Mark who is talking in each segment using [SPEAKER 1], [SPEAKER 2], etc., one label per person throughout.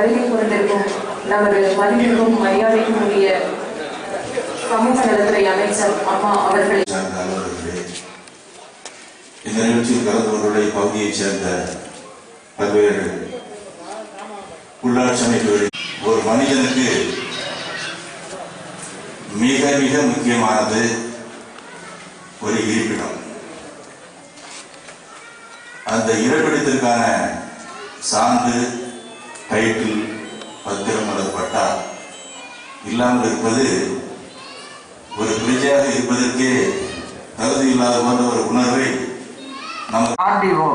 [SPEAKER 1] வருகை கொண்டிருக்கும் நமது மதிப்பிற்கும் மரியாதைக்கும் உரிய சமூக நலத்துறை அமைச்சர் அம்மா அவர்களை.
[SPEAKER 2] இந்த நிகழ்ச்சியில் கலந்து கொண்டுள்ள இப்பகுதியைச் சேர்ந்த பல்வேறு உள்ளாட்சி அமைப்புகளில் ஒரு மனிதனுக்கு மிக மிக முக்கியமானது ஒரு இருப்பிடம். அந்த இருப்பிடத்திற்கான சான்று டைட்டில் பத்திரம் அல்லது பட்டா இல்லாமல் இருப்பது ஒரு பிரஜையாக இருப்பதற்கே தகுதி இல்லாத போன்ற ஒரு உணர்வை நம்ம
[SPEAKER 3] ஆர்டிஓ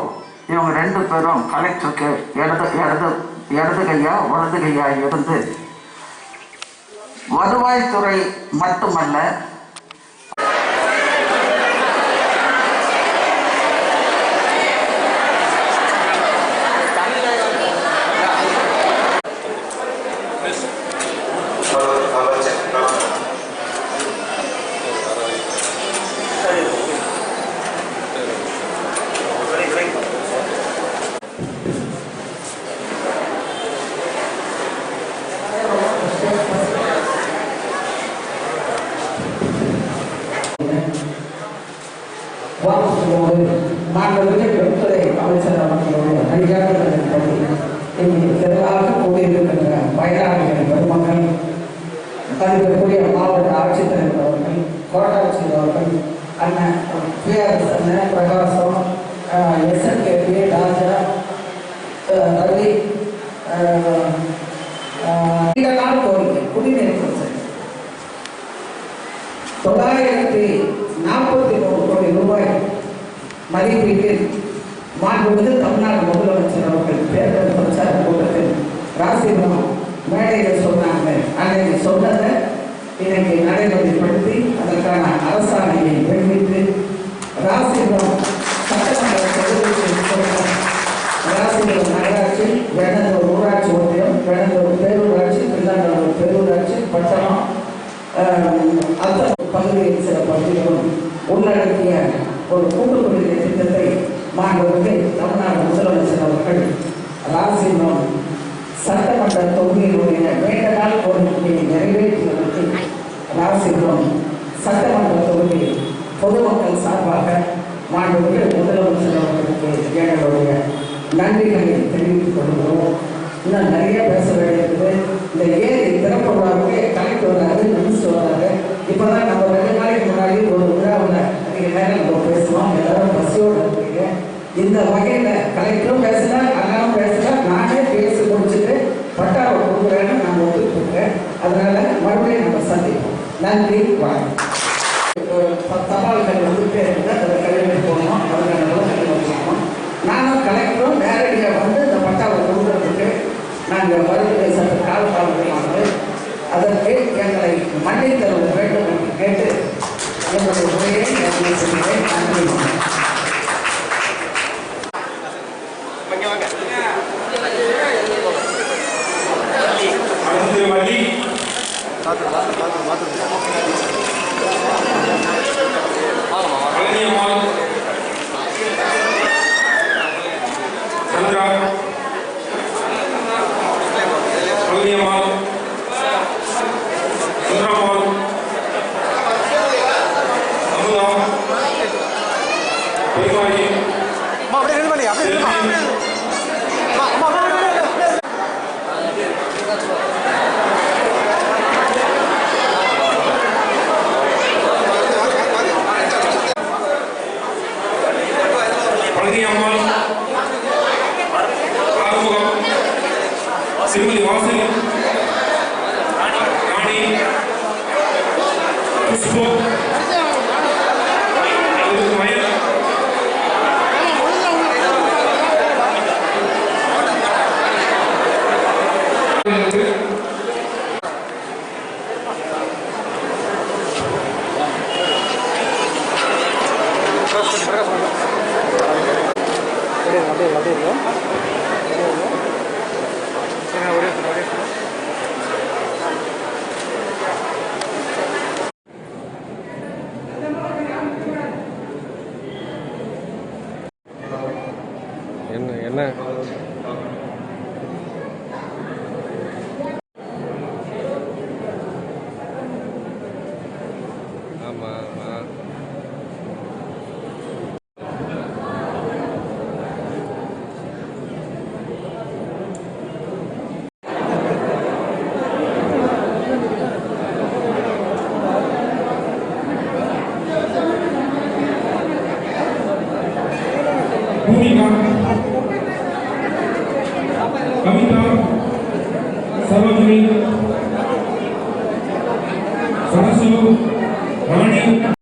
[SPEAKER 3] இவங்க ரெண்டு பேரும் கலெக்டருக்கு இடது இடது இடது கையா வலது கையா இருந்து வருவாய்த்துறை மட்டுமல்ல Wow, so, Mangalore, Mangalore, Mangalore, Mangalore, Mangalore, Mangalore, Mangalore, Mangalore, Mangalore, Mangalore, Mangalore, Mangalore, Mangalore, Mangalore, Mangalore,
[SPEAKER 4] Mangalore, Mangalore, Mangalore, திரளாக கூடியிருக்கின்ற பயனாளிகள் பெருமக்கள் கருதக்கூடிய மாவட்ட ஆட்சித்தலைவர் அவர்கள் கோட்டாட்சியர் அவர்கள் அண்ணன் பிஆர்எஸ் அண்ணன் பிரகாசம் எஸ்என்கேபி ராஜா ரவி அஹ், கோரிக்கை குடிநீர் பிரச்சனை. தொள்ளாயிரத்தி நாற்பத்தி மூணு கோடி ரூபாய் மதிப்பீட்டில் மாண்புமிகு தமிழ்நாடு முதலமைச்சர் அவர்கள் தேர்தல் பிரச்சார ராசிபுரம் மேடையில் சொன்னாங்க. அன்றைக்கு சொன்னதை இன்னைக்கு நடைமுறைப்படுத்தி அதற்கான அரசாணையை வெளியிட்டு ராசிபுரம் சட்டமன்ற ராசிபுரம் நகராட்சி வேணந்தூர் ஊராட்சி ஒன்றியம் வேணந்தூர் பேரூராட்சி பிள்ளாண்டூர் பேரூராட்சி பட்டணம் அந்த பகுதியில் சில பகுதிகளும் உள்ளடக்கிய ஒரு கூட்டு குடிநீர் திட்டத்தை மாண்புமிகு தமிழ்நாடு முதலமைச்சர் அவர்கள் ராசிபுரம் சட்டமன்ற தொகுதியினுடைய நீண்ட நாள் கோரிக்கையை நிறைவேற்றுவதற்கு ராசிபுரம் சட்டமன்ற தொகுதி பொதுமக்கள் சார்பாக மாண்புமிகு முதலமைச்சர் அவர்களுக்கு எங்களுடைய நன்றிகளை தெரிவித்துக் கொள்கிறோம். இன்னும் நிறைய பேச வேண்டியது. இந்த ஏரி திறப்பு விழாவுக்கு கலெக்டர் வராரு மினிஸ்டர் வராரு இப்போதான் நம்ம ரெண்டு நாளைக்கு முன்னாடி ஒரு விழாவில் அதிக நேரம் நம்ம பேசுவோம். எல்லாரும் பசியோடு இருக்கீங்க. இந்த வகையில் கலெக்டரும் பேசல அண்ணனும் பேசல நானே பேசி முடிச்சுட்டு பட்டாவை கொடுக்குறேன்னு நான் ஒத்துக்கிட்டேன் அதனால மறுபடியும் நம்ம சந்திப்போம். நன்றி வணக்கம். சவால்கள் வந்துட்டே இருந்தால் அதை கழிவு போகணும். அதில் நிலவரங்கள் போகணும். நானும் கலெக்டரும் நேரடியாக வந்து இந்த பட்டாவை கொடுக்கறதுக்கு நாங்கள் வருகை சற்று காலதாமதமானது. அதற்கு எங்களை மன்னித்தர
[SPEAKER 5] పగటి అమ్మాలి ఆరుముఖం సిమిలి వాసి రాణి పుష్పం
[SPEAKER 6] என்ன என்ன?
[SPEAKER 5] कविता सरोजनी सरसू राणी